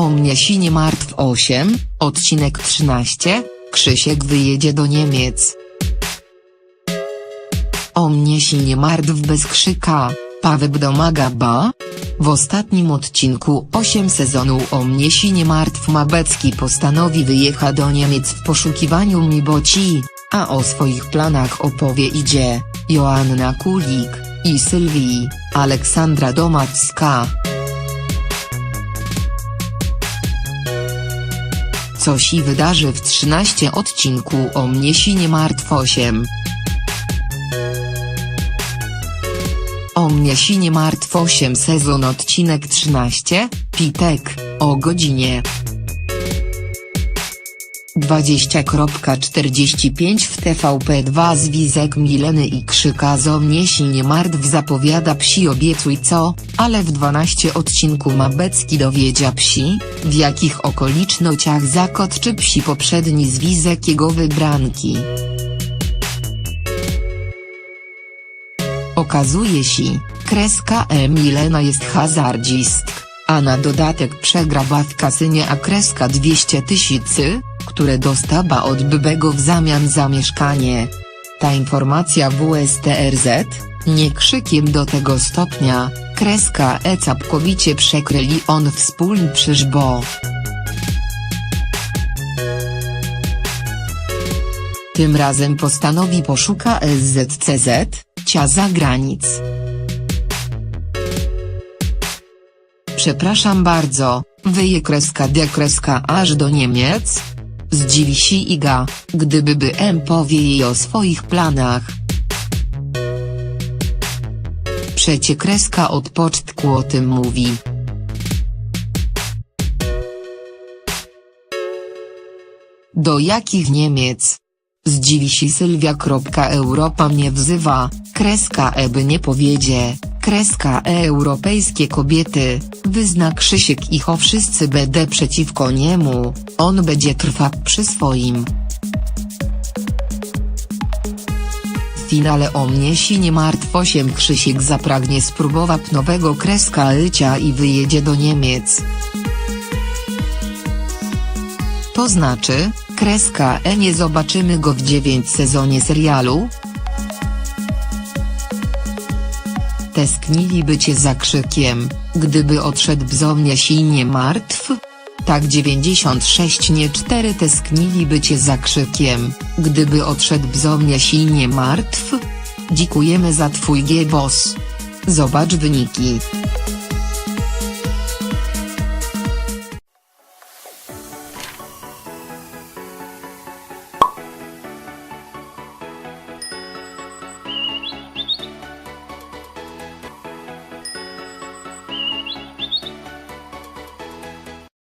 O mnie się nie martw 8, odcinek 13, Krzysiek wyjedzie do Niemiec. O mnie się nie martw bez krzyka, Paweł domaga ba? W ostatnim odcinku 8 sezonu O mnie się nie martw Mabecki postanowi wyjechać do Niemiec w poszukiwaniu Miboci, a o swoich planach opowie idzie, Joanna Kulik, i Sylwii, Aleksandra Domacka. Co się wydarzy w 13 odcinku O mnie się nie martw 8. O mnie się nie martw 8 sezon odcinek 13, Pitek, o godzinie 20.45 w TVP2 Zwizek Mileny i Krzyka zo mnie się nie martw zapowiada psi obiecuj co, ale w 12 odcinku Mabecki dowiedzia psi, w jakich okolicznościach zakotczy psi poprzedni Zwizek jego wybranki. Okazuje się, kreska E Milena jest hazardzistk, a na dodatek przegraba w kasynie a kreska 200 tysięcy, które dostaba od Bybego w zamian za mieszkanie. Ta informacja WSTRZ, nie krzykiem do tego stopnia, kreska E całkowicie przekryli on wspólny przyżbo. Tym razem postanowi poszuka SZCZ, cia zagranic. Przepraszam bardzo, wyje kreska D kreska aż do Niemiec? Zdziwi się Iga, gdyby BM powie jej o swoich planach. Przecie kreska od pocztku o tym mówi. Do jakich Niemiec? Zdziwi się Sylwia. Europa mnie wzywa, kreska E by nie powiedzie, kreska europejskie kobiety, wyzna Krzysiek ich o wszyscy będę przeciwko niemu, on będzie trwał przy swoim. W finale o mnie się nie martw 8 Krzysiek zapragnie spróbować nowego kreska Lycia i wyjedzie do Niemiec. To znaczy, kreska E nie zobaczymy go w 9 sezonie serialu? Tęskniliby cię za krzykiem, gdyby odszedł bzomnie się nie martw? Tak 96 nie 4 tęskniliby cię za krzykiem, gdyby odszedł bzomnie się nie martw? Dziękujemy za twój G-boss. Zobacz wyniki.